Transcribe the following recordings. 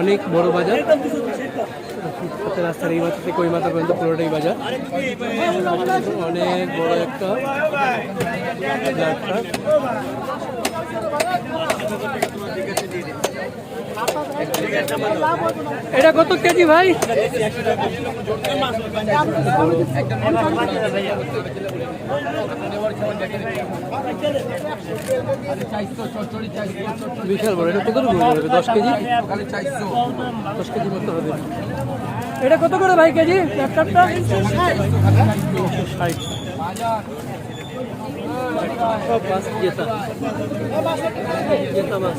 অনেক বড় বাজার। রাস্তার এই মাথা থেকে ওই মাথা পর্যন্ত পুরোটাই বাজার। অনেক বড় একটা এটা কত কেজি ভাই? বিশাল বড় এটা কত করে হবে? দশ কেজি? দশ কেজি মতো হবে। এটা কত করে ভাই কেজি? ল্যাপটপটা ষাট। সব মাছ জেতা। জেতা মাছ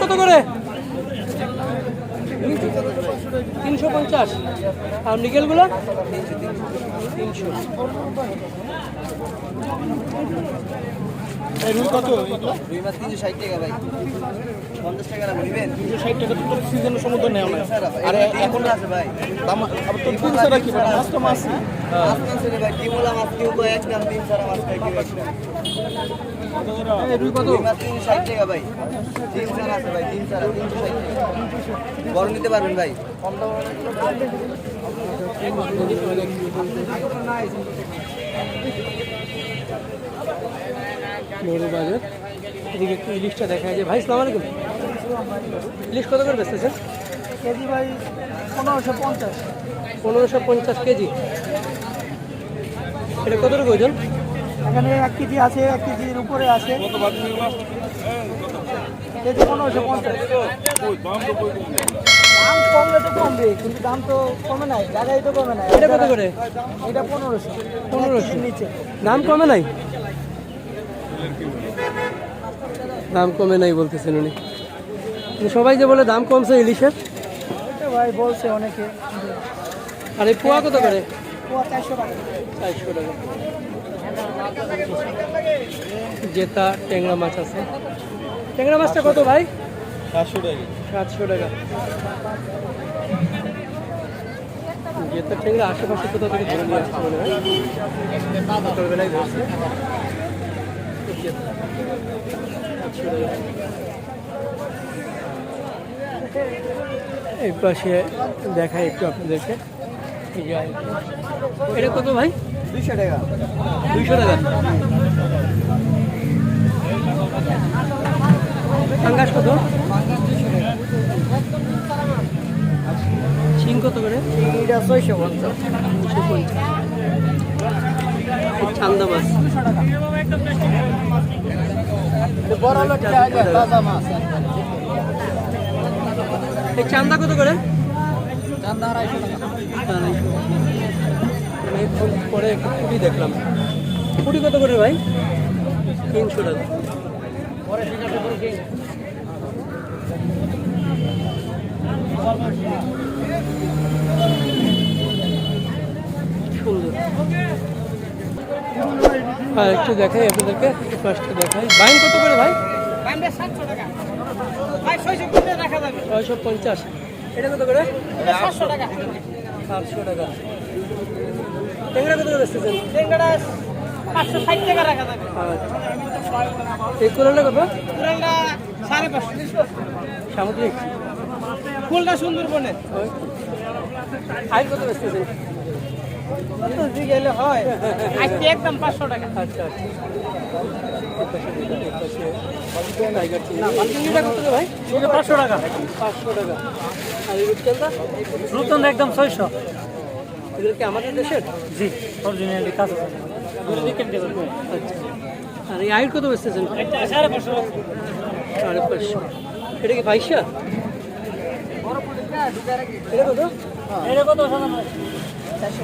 কত করে? তিনশো পঞ্চাশ। আর নিকেলগুলো? তিনশো। রুই কত? দুই মাস তিনশো ষাট টাকা ভাই। পঞ্চাশ টাকা রাখব নিবেন? তিনশো ষাট টাকা তো সিজনের সমুদ্র নাই আরে এখন আছে ভাই। দাম আবার তো রাখি মাছ তো মাছ। মাছ মাছ রে ভাই। ডিমুলা মাছ কেউ তো এক দাম তিন সারা মাছ খাই। রুই কত? দুই মাস তিনশো ষাট টাকা ভাই। তিন সারা আছে ভাই তিন সারা তিনশো ষাট টাকা। বড় নিতে পারবেন ভাই। কম দাম বড় বাজার এদিকে একটু ইলিশটা দেখা যায়। ভাই সালাম আলাইকুম। ইলিশ কত করে বেচতেছেন? কেজি ভাই পনেরোশো পঞ্চাশ। পনেরোশো পঞ্চাশ কেজি। এটা কত টাকা ওজন? এখানে এক কেজি আছে এক কেজির উপরে আছে। কেজি পনেরোশো পঞ্চাশ। দাম কমলে তো কমবে কিন্তু দাম তো কমে নাই জায়গায় তো কমে নাই। এটা কত করে? এটা পনেরোশো। পনেরোশো। নিচে। দাম কমে নাই? দাম কমে নাই বলতেছেন উনি। কিন্তু সবাই যে বলে দাম কমছে ইলিশের? ভাই বলছে অনেকে। আর এই পোয়া কত করে? পোয়া চারশো টাকা। জেতা ট্যাংরা মাছ আছে। ট্যাংরা মাছটা কত ভাই? সাতশো টাকা। সাতশো টাকা। জেতা ট্যাংরা আশেপাশে কোথাও থেকে ধরে নিয়ে আসছে মনে হয়? সকালবেলায় ধরছে। এই পাশে দেখাই একটু আপনাদেরকে। এটা কত ভাই? দুইশো টাকা। দুইশো টাকা। পাঙ্গাস কত? শিং কত করে? ছয়শো পঞ্চাশ। এই চান্দা মাছ। এই চান্দা কত করে? চান্দা আড়াইশো টাকা। পরে একটা দেখলাম। পুরি কত করে ভাই? তিনশো টাকা। সুন্দর আর একটু দেখাই আপনাদেরকে ফার্স্টে দেখাই। বাইন কত করে ভাই? ছয়শো পঞ্চাশ। এটা কত করে? সাতশো টাকা। ট্যাংরা কত করে বেচতেছেন? পাঁচশো ষাট টাকা রাখা যাবে। আচ্ছা। এই কোরালটা কত? পুরানটা সাড়ে পাঁচশো। সামুদ্রিক। ফুলটা সুন্দরবনে ওই। আইল কত বেচতেছেন? এলে হয় আজকে একদম পাঁচশো টাকা। আচ্ছা আচ্ছা। পাঁচশো টাকা পাঁচশো টাকা। আর একদম ছয়শো। এগুলো কি আমাদের দেশের? জি অরিজিনালি কাজ আচ্ছা। আর এই কত বেচতেছেন? সাড়ে পাঁচশো। সাড়ে পাঁচশো। এটা কি পয়সা এটা কত? এটা কত? চারশো